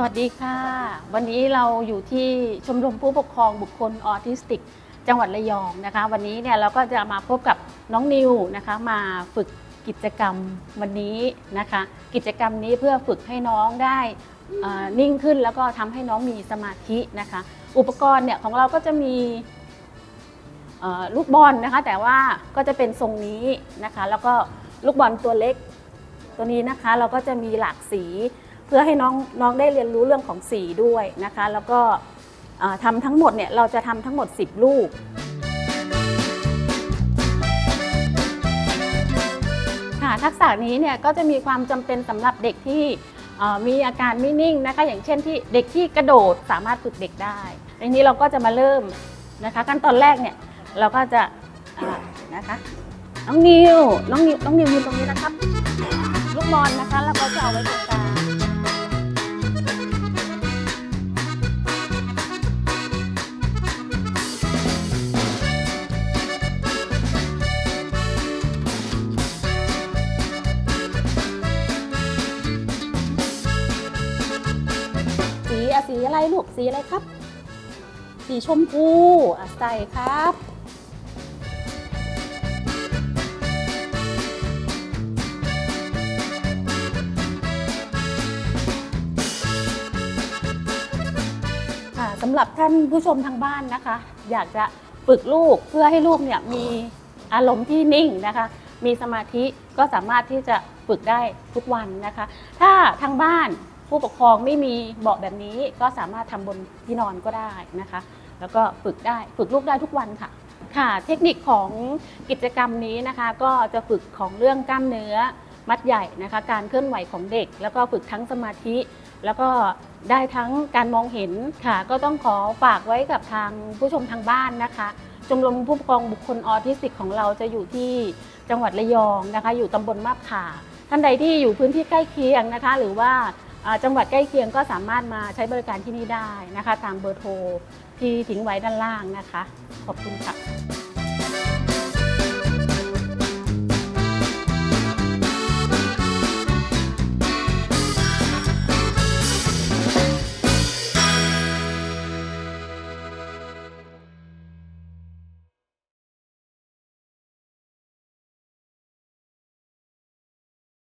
สวัสดีค่ะ วันนี้เราอยู่ที่ชมรมผู้ปกครองบุคคลออทิสติก จังหวัดระยองนะคะ วันนี้เนี่ยเราก็จะมาพบกับน้องนิวนะคะ มาฝึกกิจกรรมวันนี้นะคะ กิจกรรมนี้เพื่อฝึกให้น้องได้นิ่งขึ้นแล้วก็ทำให้น้องมีสมาธินะคะ อุปกรณ์เนี่ยของเราก็จะมีลูกบอลนะคะ แต่ว่าก็จะเป็นทรงนี้นะคะ แล้วก็ลูกบอลตัวเล็กตัวนี้นะคะ เราก็จะมีหลากสี เพื่อให้น้องน้องได้เรียนรู้เรื่องของสีด้วยนะคะ แล้วก็ทำทั้งหมดเนี่ยเราจะทำทั้งหมด 10 ลูกค่ะทักษะนี้เนี่ยก็จะมีความจำเป็นสำหรับเด็กที่มีอาการไม่นิ่งนะคะอย่างเช่นที่เด็กที่กระโดดสามารถฝึกเด็กได้ในนี้เราก็จะมาเริ่มนะคะขั้นตอนแรกเนี่ยเราก็จะนะคะน้องนิวน้องนิวน้องนิวยืนตรงนี้นะครับ ลูกบอลนะคะแล้วก็จะเอาไว้ตรงกลาง อะสีอะไรลูกสีอะไรครับ สีชมพูอะใส่ครับสำหรับท่านผู้ชมทางบ้านนะคะ อยากจะฝึกลูกเพื่อให้ลูกเนี่ยมีอารมณ์ที่นิ่งนะคะ มีสมาธิก็สามารถที่จะฝึกได้ทุกวันนะคะ ถ้าทางบ้าน ผู้ปกครองไม่มีเบาะแบบนี้ก็สามารถทำบนที่นอนก็ได้นะคะ แล้วก็ฝึกได้ฝึกลูกได้ทุกวันค่ะ ค่ะเทคนิคของกิจกรรมนี้นะคะ ก็จะฝึกของเรื่องกล้ามเนื้อมัดใหญ่นะคะ การเคลื่อนไหวของเด็ก แล้วก็ฝึกทั้งสมาธิ แล้วก็ได้ทั้งการมองเห็นค่ะ ก็ต้องขอฝากไว้กับทางผู้ชมทางบ้านนะคะชมรมผู้ปกครองบุคคลออทิสติกของเราจะอยู่ที่จังหวัดระยองนะคะ อยู่ตำบลมาบขาท่านใดที่อยู่พื้นที่ใกล้เคียงนะคะ หรือว่า จังหวัดใกล้เคียงก็สามารถมาใช้บริการที่นี่ได้นะคะ ตามเบอร์โทรที่ทิ้งไว้ด้านล่างนะคะ ขอบคุณค่ะ